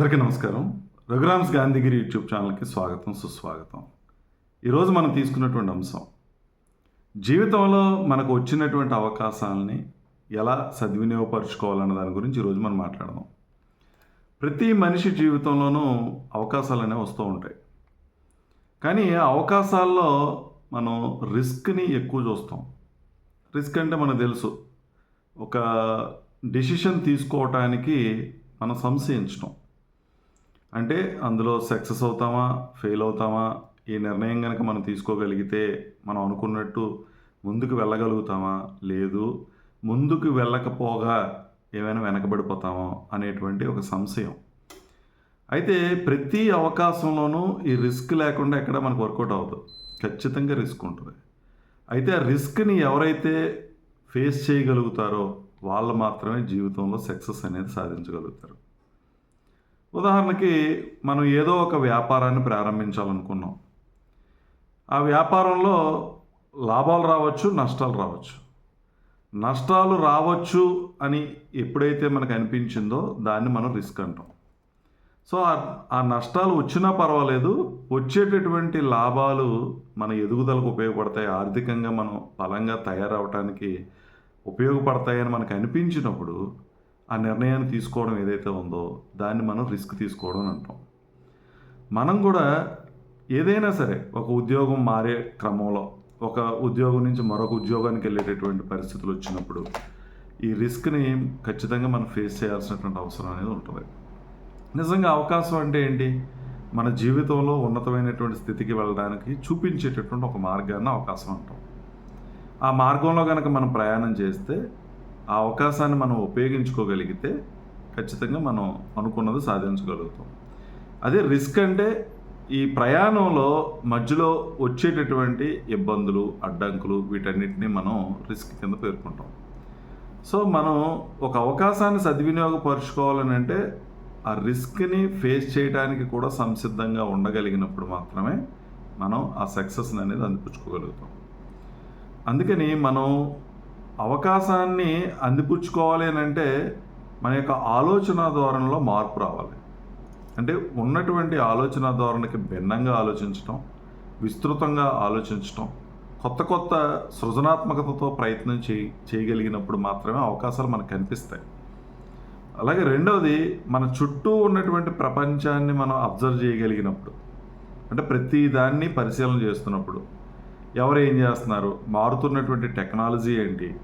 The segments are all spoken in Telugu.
అందరికీ నమస్కారం. రఘురామ్స్ గాంధీగిరి యూట్యూబ్ ఛానల్కి స్వాగతం సుస్వాగతం. ఈరోజు మనం తీసుకున్నటువంటి అంశం జీవితంలో మనకు వచ్చినటువంటి అవకాశాలని ఎలా సద్వినియోగపరుచుకోవాలన్న దాని గురించి ఈరోజు మనం మాట్లాడదాం. ప్రతి మనిషి జీవితంలోనూ అవకాశాలు అనేవి వస్తూ ఉంటాయి. కానీ అవకాశాల్లో మనం రిస్క్ని ఎక్కువ చూస్తాం. రిస్క్ అంటే మనకు తెలుసు ఒక డిసిషన్ తీసుకోవటానికి మనం సంశయించడం అంటే అందులో సక్సెస్ అవుతామా ఫెయిల్ అవుతామా ఈ నిర్ణయం కనుక మనం తీసుకోగలిగితే మనం అనుకున్నట్టు ముందుకు వెళ్ళగలుగుతామా లేదు ముందుకు వెళ్ళకపోగా ఏమైనా వెనకబడిపోతామో అనేటువంటి ఒక సంశయం. అయితే ప్రతి అవకాశంలోనూ ఈ రిస్క్ లేకుండా ఎక్కడ మనకు వర్కౌట్ అవ్వదు. ఖచ్చితంగా రిస్క్ ఉంటుంది. అయితే ఆ రిస్క్ని ఎవరైతే ఫేస్ చేయగలుగుతారో వాళ్ళు మాత్రమే జీవితంలో సక్సెస్ అనేది సాధించగలుగుతారు. ఉదాహరణకి మనం ఏదో ఒక వ్యాపారాన్ని ప్రారంభించాలనుకున్నాం. ఆ వ్యాపారంలో లాభాలు రావచ్చు నష్టాలు రావచ్చు. నష్టాలు రావచ్చు అని ఎప్పుడైతే మనకు అనిపించిందో దాన్ని మనం రిస్క్ అంటాం. సో ఆ- నష్టాలు వచ్చినా పర్వాలేదు వచ్చేటటువంటి లాభాలు మన ఎదుగుదలకు ఉపయోగపడతాయి ఆర్థికంగా మనం బలంగా తయారవటానికి ఉపయోగపడతాయని మనకు అనిపించినప్పుడు ఆ నిర్ణయాన్ని తీసుకోవడం ఏదైతే ఉందో దాన్ని మనం రిస్క్ తీసుకోవడం అని అంటాం. మనం కూడా ఏదైనా సరే ఒక ఉద్యోగం మారే క్రమంలో ఒక ఉద్యోగం నుంచి మరొక ఉద్యోగానికి వెళ్ళేటటువంటి పరిస్థితులు వచ్చినప్పుడు ఈ రిస్క్ని ఖచ్చితంగా మనం ఫేస్ చేయాల్సినటువంటి అవసరం అనేది ఉంటుంది. నిజంగా అవకాశం అంటే ఏంటి? మన జీవితంలో ఉన్నతమైనటువంటి స్థితికి వెళ్ళడానికి చూపించేటటువంటి ఒక మార్గాన్ని అవకాశం అంటాం. ఆ మార్గంలో కనుక మనం ప్రయాణం చేస్తే ఆ అవకాశాన్ని మనం ఉపయోగించుకోగలిగితే ఖచ్చితంగా మనం అనుకున్నది సాధించగలుగుతాం. అదే రిస్క్ అంటే ఈ ప్రయాణంలో మధ్యలో వచ్చేటటువంటి ఇబ్బందులు అడ్డంకులు వీటన్నిటిని మనం రిస్క్ కింద పేర్కొంటాం. సో మనం ఒక అవకాశాన్ని సద్వినియోగపరుచుకోవాలని అంటే ఆ రిస్క్ని ఫేస్ చేయడానికి కూడా సంసిద్ధంగా ఉండగలిగినప్పుడు మాత్రమే మనం ఆ సక్సెస్ని అనేది అందిపుచ్చుకోగలుగుతాం. అందుకని మనం అవకాశాన్ని అందిపుచ్చుకోవాలి అని అంటే మన యొక్క ఆలోచన ధోరణిలో మార్పు రావాలి. అంటే ఉన్నటువంటి ఆలోచన ధోరణికి భిన్నంగా ఆలోచించటం విస్తృతంగా ఆలోచించటం కొత్త కొత్త సృజనాత్మకతతో ప్రయత్నం చేయి చేయగలిగినప్పుడు మాత్రమే అవకాశాలు మనకు కనిపిస్తాయి. అలాగే రెండవది మన చుట్టూ ఉన్నటువంటి ప్రపంచాన్ని మనం అబ్జర్వ్ చేయగలిగినప్పుడు అంటే ప్రతి దాన్ని పరిశీలన చేస్తున్నప్పుడు ఎవరు ఏం చేస్తున్నారు? మారుతున్నటువంటి టెక్నాలజీ ఏంటి?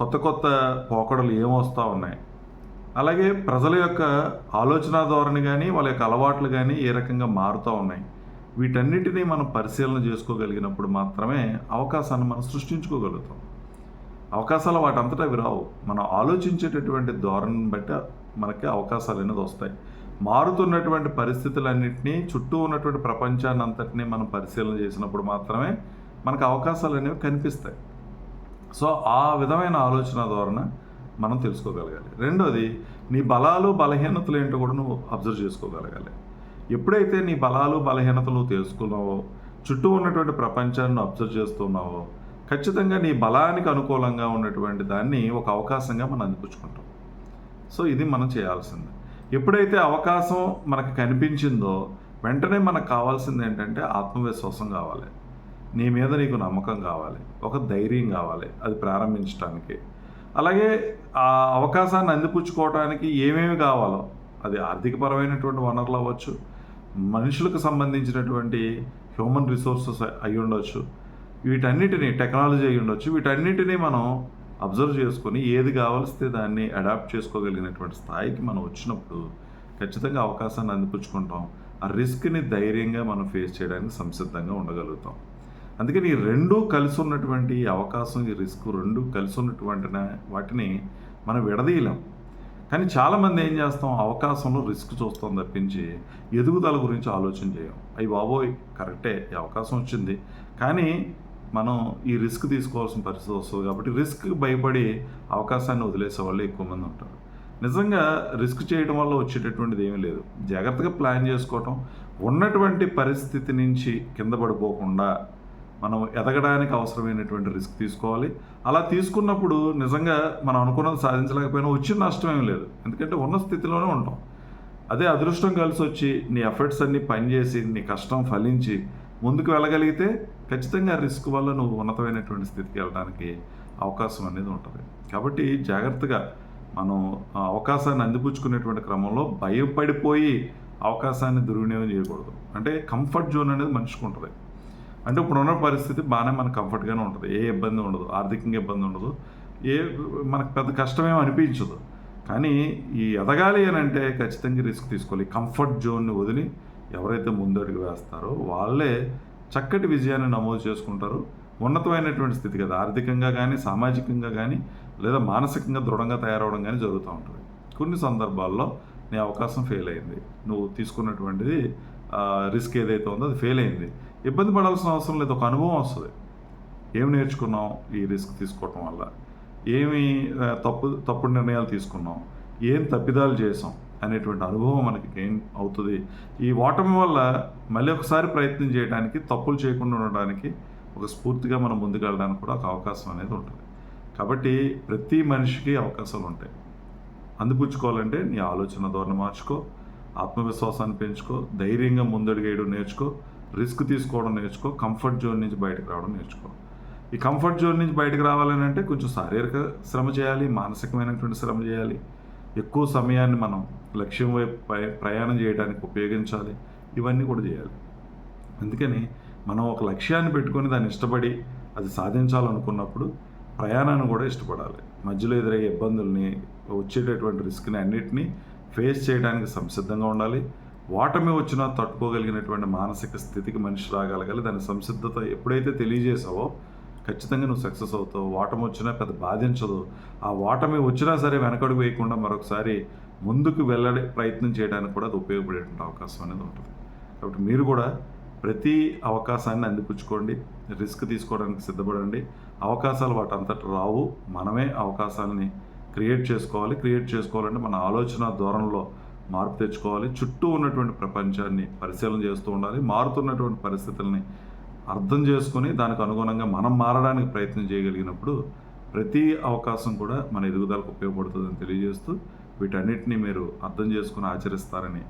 కొత్త కొత్త పోకడలు ఏమొస్తూ ఉన్నాయి? అలాగే ప్రజల యొక్క ఆలోచన ధోరణి కానీ వాళ్ళ యొక్క అలవాట్లు కానీ ఏ రకంగా మారుతూ ఉన్నాయి? వీటన్నిటినీ మనం పరిశీలన చేసుకోగలిగినప్పుడు మాత్రమే అవకాశాన్ని మనం సృష్టించుకోగలుగుతాం. అవకాశాలు వాటంతటా అవి రావు. మనం ఆలోచించేటటువంటి ధోరణిని బట్టి మనకి అవకాశాలు అనేది వస్తాయి. మారుతున్నటువంటి పరిస్థితులన్నింటినీ చుట్టూ ఉన్నటువంటి ప్రపంచాన్ని అంతటినీ మనం పరిశీలన చేసినప్పుడు మాత్రమే మనకు అవకాశాలు అనేవి కనిపిస్తాయి. సో ఆ విధమైన ఆలోచన ధోరణ మనం తెలుసుకోగలగాలి. రెండోది నీ బలాలు బలహీనతలు ఏంటో కూడా నువ్వు అబ్జర్వ్ చేసుకోగలగాలి. ఎప్పుడైతే నీ బలాలు బలహీనతలు తెలుసుకున్నావో చుట్టూ ఉన్నటువంటి ప్రపంచాన్ని నువ్వు అబ్జర్వ్ చేస్తున్నావో ఖచ్చితంగా నీ బలానికి అనుకూలంగా ఉన్నటువంటి దాన్ని ఒక అవకాశంగా మనం అందిపుచ్చుకుంటాం. సో ఇది మనం చేయాల్సింది. ఎప్పుడైతే అవకాశం మనకు కనిపించిందో వెంటనే మనకు కావాల్సింది ఏంటంటే ఆత్మవిశ్వాసం కావాలి. నీ మీద నీకు నమ్మకం కావాలి ఒక ధైర్యం కావాలి అది ప్రారంభించడానికి అలాగే ఆ అవకాశాన్ని అందిపుచ్చుకోవడానికి ఏమేమి కావాలో అది ఆర్థికపరమైనటువంటి వనరులు అవ్వచ్చు మనుషులకు సంబంధించినటువంటి హ్యూమన్ రిసోర్సెస్ అయి ఉండొచ్చు వీటన్నిటిని టెక్నాలజీ అయి ఉండొచ్చు వీటన్నిటిని మనం అబ్జర్వ్ చేసుకొని ఏది కావాల్స్తే దాన్ని అడాప్ట్ చేసుకోగలిగినటువంటి స్థాయికి మనం వచ్చినప్పుడు ఖచ్చితంగా అవకాశాన్ని అందిపుచ్చుకుంటాం. ఆ రిస్క్ని ధైర్యంగా మనం ఫేస్ చేయడానికి సంసిద్ధంగా ఉండగలుగుతాం. అందుకని ఈ రెండు కలిసి ఉన్నటువంటి అవకాశం ఈ రిస్క్ రెండు కలిసి ఉన్నటువంటి వాటిని మనం విడదీయలేం. కానీ చాలామంది ఏం చేస్తాం? అవకాశంలో రిస్క్ చూస్తాం తప్పించి ఎదుగుదల గురించి ఆలోచన చేయం. అయ్యి బాబోయ్ కరెక్టే ఈ అవకాశం వచ్చింది. కానీ మనం ఈ రిస్క్ తీసుకోవాల్సిన పరిస్థితి వస్తుంది కాబట్టి రిస్క్ భయపడి అవకాశాన్ని వదిలేసే వాళ్ళు ఎక్కువ మంది ఉంటారు. నిజంగా రిస్క్ చేయడం వల్ల వచ్చేటటువంటిది ఏమీ లేదు. జాగ్రత్తగా ప్లాన్ చేసుకోవటం. ఉన్నటువంటి పరిస్థితి నుంచి కింద పడిపోకుండా మనం ఎదగడానికి అవసరమైనటువంటి రిస్క్ తీసుకోవాలి. అలా తీసుకున్నప్పుడు నిజంగా మనం అనుకున్నది సాధించలేకపోయినా వచ్చిన నష్టం ఏం లేదు. ఎందుకంటే ఉన్న స్థితిలోనే ఉంటాం. అదే అదృష్టం కలిసి వచ్చి నీ ఎఫర్ట్స్ అన్ని పనిచేసి నీ కష్టం ఫలించి ముందుకు వెళ్ళగలిగితే ఖచ్చితంగా రిస్క్ వల్ల నువ్వు ఉన్నతమైనటువంటి స్థితికి వెళ్ళడానికి అవకాశం అనేది ఉంటుంది. కాబట్టి జాగ్రత్తగా మనం ఆ అవకాశాన్ని అందిపుచ్చుకునేటువంటి క్రమంలో భయపడిపోయి అవకాశాన్ని దుర్వినియోగం చేయకూడదు. అంటే కంఫర్ట్ జోన్ అనేది మనిషికి ఉంటుంది. అంటే ఇప్పుడు ఉన్న పరిస్థితి బాగానే మనకు కంఫర్ట్గానే ఉంటుంది. ఏ ఇబ్బంది ఉండదు. ఆర్థికంగా ఇబ్బంది ఉండదు. ఏ మనకు పెద్ద కష్టమేం అనిపించదు. కానీ ఈ ఎదగాలి అని అంటే ఖచ్చితంగా రిస్క్ తీసుకోవాలి. కంఫర్ట్ జోన్ని వదిలి ఎవరైతే ముందడుగు వేస్తారో వాళ్ళే చక్కటి విజయాన్ని నమోదు చేసుకుంటారు. ఉన్నతమైనటువంటి స్థితి కదా. ఆర్థికంగా కానీ సామాజికంగా కానీ లేదా మానసికంగా దృఢంగా తయారవడం కానీ జరుగుతూ ఉంటుంది. కొన్ని సందర్భాల్లో నీ అవకాశం ఫెయిల్ అయింది. నువ్వు తీసుకున్నటువంటిది రిస్క్ ఏదైతే ఉందో అది ఫెయిల్ అయింది. ఇబ్బంది పడాల్సిన అవసరం లేదు ఒక అనుభవం వస్తుంది. ఏమి నేర్చుకున్నాం ఈ రిస్క్ తీసుకోవటం వల్ల? ఏమి తప్పు తప్పుడు నిర్ణయాలు తీసుకున్నాం? ఏం తప్పిదాలు చేసాం అనేటువంటి అనుభవం మనకి గెయిన్ అవుతుంది? ఈ ఓటమి వల్ల మళ్ళీ ఒకసారి ప్రయత్నం చేయడానికి తప్పులు చేయకుండా ఉండడానికి ఒక స్ఫూర్తిగా మనం ముందుకెళ్ళడానికి కూడా ఒక అవకాశం అనేది ఉంటుంది. కాబట్టి ప్రతి మనిషికి అవకాశాలు ఉంటాయి. అందిపుచ్చుకోవాలంటే నీ ఆలోచన ధోరణి మార్చుకో ఆత్మవిశ్వాసాన్ని పెంచుకో ధైర్యంగా ముందడుగేయడం నేర్చుకో రిస్క్ తీసుకోవడం నేర్చుకో కంఫర్ట్ జోన్ నుంచి బయటకు రావడం నేర్చుకో. ఈ కంఫర్ట్ జోన్ నుంచి బయటకు రావాలని అంటే కొంచెం శారీరక శ్రమ చేయాలి మానసికమైనటువంటి శ్రమ చేయాలి. ఎక్కువ సమయాన్ని మనం లక్ష్యం వైపు ప్రయాణం చేయడానికి ఉపయోగించాలి. ఇవన్నీ కూడా చేయాలి. అందుకని మనం ఒక లక్ష్యాన్ని పెట్టుకొని దాన్ని ఇష్టపడి అది సాధించాలనుకున్నప్పుడు ప్రయాణాన్ని కూడా ఇష్టపడాలి. మధ్యలో ఎదురయ్యే ఇబ్బందుల్ని వచ్చేటటువంటి రిస్క్ని అన్నిటినీ ఫేస్ చేయడానికి సంసిద్ధంగా ఉండాలి. ఓటమి వచ్చినా తట్టుకోగలిగినటువంటి మానసిక స్థితికి మనిషి రాగలగాలి. దాని సంసిద్ధత ఎప్పుడైతే తెలియజేసావో ఖచ్చితంగా నువ్వు సక్సెస్ అవుతావు. ఓటమి వచ్చినా పెద్ద బాధించదు ఆ ఓటమి వచ్చినా సరే వెనకడుగు వేయకుండా మరొకసారి ముందుకు వెళ్ళడే ప్రయత్నం చేయడానికి కూడా అది ఉపయోగపడేటువంటి అవకాశం అనేది ఉంటుంది. కాబట్టి మీరు కూడా ప్రతి అవకాశాన్ని అందిపుచ్చుకోండి. రిస్క్ తీసుకోవడానికి సిద్ధపడండి. అవకాశాలు వాటి అంతట రావు. మనమే అవకాశాలని క్రియేట్ చేసుకోవాలి. క్రియేట్ చేసుకోవాలంటే మన ఆలోచన ధోరణిలో మార్పు తెచ్చుకోవాలి. చుట్టూ ఉన్నటువంటి ప్రపంచాన్ని పరిశీలన చేస్తూ ఉండాలి. మారుతున్నటువంటి పరిస్థితుల్ని అర్థం చేసుకొని దానికి అనుగుణంగా మనం మారడానికి ప్రయత్నం చేయగలిగినప్పుడు ప్రతి అవకాశం కూడా మన ఎదుగుదలకు ఉపయోగపడుతుందని తెలియజేస్తూ వీటన్నిటిని మీరు అర్థం చేసుకుని ఆచరిస్తారని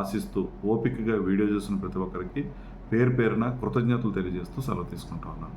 ఆశిస్తూ ఓపికగా వీడియో చూసిన ప్రతి ఒక్కరికి పేరు పేరున కృతజ్ఞతలు తెలియజేస్తూ సెలవు తీసుకుంటా ఉన్నాను.